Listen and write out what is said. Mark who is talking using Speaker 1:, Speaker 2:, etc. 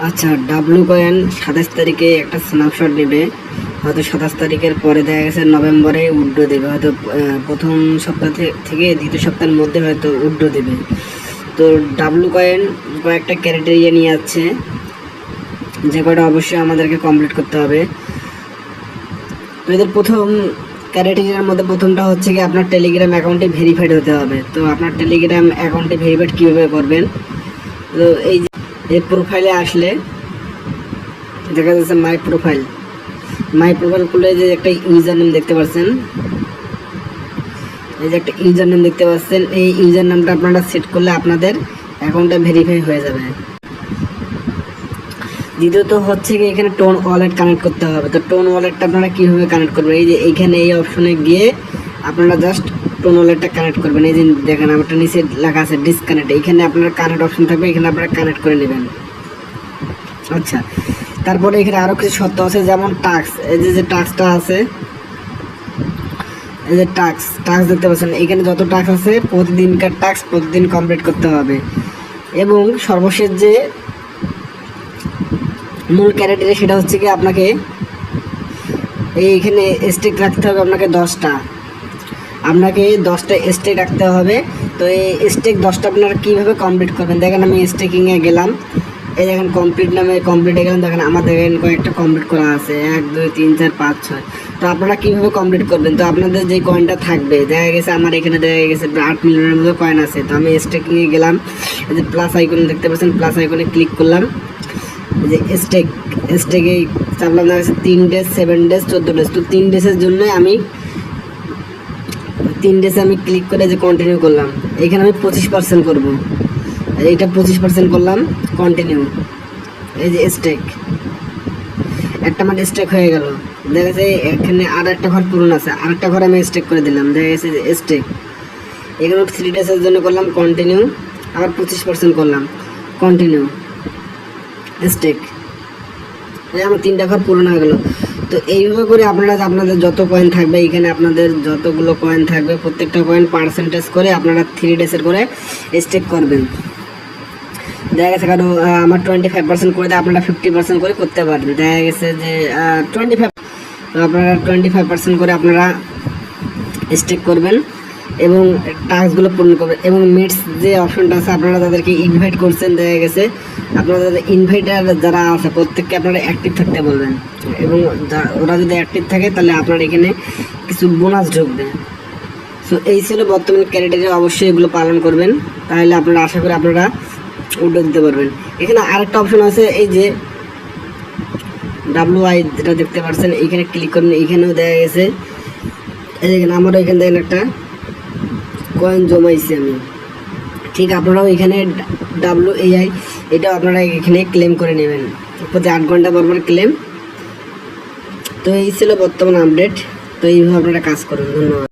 Speaker 1: আচ্ছা W coin সাতাশ তারিখে একটা স্ন্যাপশট নেবে হয়তো সাতাশ তারিখের পরে দেখা গেছে নভেম্বরে উড্ডো দেবে। হয়তো প্রথম সপ্তাহ থেকে দ্বিতীয় সপ্তাহের মধ্যে হয়তো উড্ডো দেবে। তো ডাব্লু কয়েন কয়েকটা ক্যারেটেরিয়া নিয়ে যাচ্ছে। যে কয়টা অবশ্যই আমাদেরকে কমপ্লিট করতে হবে। তো এদের প্রথম ক্যারেটেরিয়ার মধ্যে প্রথমটা হচ্ছে কি আপনার টেলিগ্রাম অ্যাকাউন্টে ভেরিফাইড হতে হবে। তো আপনার টেলিগ্রাম অ্যাকাউন্টে ভেরিফাইড কীভাবে করবেন? তো এই এই প্রোফাইলে আসলে দেখা যাচ্ছে মাই প্রোফাইল মাই প্রোফাইল খুলে যে একটা ইউজার নেম দেখতে পাচ্ছেন। এই যে একটা ইউজার নেম দেখতে পাচ্ছেন। এই ইউজার নামটা আপনারা সেট করলে আপনাদের অ্যাকাউন্টটা ভেরিফাই হয়ে যাবে। দ্বিতীয়ত হচ্ছে কি, এখানে টোন ওয়ালেট কানেক্ট করতে হবে। তো টোন ওয়ালেটটা আপনারা কীভাবে কানেক্ট করবেন? এই যে এইখানে এই অপশনে গিয়ে আপনারা জাস্ট টোন কানেক্ট করবেন। এই যে দেখেন, আমারটা নিচে লেখা আছে ডিসকানেক্ট এইখানে আপনার কানেক্ট অপশন থাকবে, এখানে আপনারা কানেক্ট করে নেবেন। আচ্ছা তারপরে এখানে আরও কিছু শর্ত আছে, যেমন টাক্স এই যে যে টাক্সটা আছে, এই যে টাক্স টাক্স দেখতে পাচ্ছেন। এখানে যত টাক্স আছে, প্রতিদিনকার টাক্স প্রতিদিন কমপ্লিট করতে হবে। এবং সর্বশেষ যে মূল ক্যারেক্টারে সেটা হচ্ছে কি, আপনাকে এইখানে স্টেক রাখতে হবে আপনাকে দশটা। আপনাকে দশটা স্টেক রাখতে হবে। তো এই স্টেক দশটা আপনারা কীভাবে কমপ্লিট করবেন? দেখেন আমি স্টেকিংয়ে গেলাম। এই দেখেন কমপ্লিট নামে কমপ্লিটে গেলাম দেখেন আমার দেখেন কয়েকটা কমপ্লিট করা আছে। এক, দুই, তিন, চার, পাঁচ, ছয়। তো আপনারা কীভাবে কমপ্লিট করবেন? তো আপনাদের যে কয়েনটা থাকবে, দেখা গেছে আমার এখানে দেখা গেছে আট মিলিয়নের মতো কয়েন আছে। তো আমি স্টেকিংয়ে গেলাম। এই যে প্লাস আইকন দেখতে পাচ্ছেন প্লাস আইকনে ক্লিক করলাম। যে স্টেক স্টেকে চাপলাম। দেখা গেছে তিন ডেজ সেভেন ডেজ চোদ্দ ডেজ তো তিন ডেজের জন্য আমি তিন ডেজে আমি ক্লিক করে যে কন্টিনিউ করলাম। এখানে আমি পঁচিশ পার্সেন্ট করব। এইটা পঁচিশ পার্সেন্ট করলাম কন্টিনিউ এই যে স্টেক একটা আমার স্টেক হয়ে গেল। দেখা যাচ্ছে এখানে আর একটা ঘর পূরণ আছে। আর একটা ঘর আমি স্টেক করে দিলাম। দেখা গেছে যে স্টেক এখানে থ্রি ডেসের জন্য করলাম কন্টিনিউ আবার পঁচিশ পার্সেন্ট করলাম কন্টিনিউ স্টেক আমার তিনটা ঘর পূরণ হয়ে গেলো। তো এইভাবে করে আপনারা আপনাদের যত কয়েন থাকবে, এখানে আপনাদের যতগুলো কয়েন থাকবে, প্রত্যেকটা কয়েন পার্সেন্টেজ করে আপনারা থ্রি ডেসের করে স্টেক করবেন। দেখা গেছে কারও আমার টোয়েন্টি ফাইভ পার্সেন্ট করে দেয়, আপনারা ফিফটি পার্সেন্ট করে করতে পারবেন। দেখা গেছে যে টোয়েন্টি ফাইভ আপনারা টোয়েন্টি ফাইভ পার্সেন্ট করে আপনারা স্টেক করবেন। এবং টাস্কগুলো পূরণ করবেন এবং মিটস যে অপশনটা আছে, আপনারা তাদেরকে ইনভাইট করছেন, দেখা গেছে, আপনারা তাদের ইনভাইটার যারা আছে, প্রত্যেককে আপনারা অ্যাক্টিভ থাকতে বলবেন। এবং ওরা যদি অ্যাক্টিভ থাকে, তাহলে আপনার এখানে কিছু বোনাস ঢুকবে। সো এই ছিল বর্তমান ক্যারেক্টারে অবশ্যই এগুলো পালন করবেন। তাহলে আপনারা, আশা করি আপনারা উদ্যোগ দিতে পারবেন। এখানে আরেকটা অপশন আছে, এই যে ডাব্লু আই যেটা দেখতে পাচ্ছেন এইখানে ক্লিক করুন, এখানেও দেখা গেছে। এই দেখেন, আমারও এখানে দেখেন একটা কয়েন জমাইছি আমি। ঠিক আপনারাও এখানে ডাব্লু এআই এটাও আপনারা এখানে ক্লেম করে নেবেন। প্রতি আট ঘণ্টা পর পর ক্লেম তো এই ছিল বর্তমান আপডেট তো এইভাবে আপনারা কাজ করুন। ধন্যবাদ।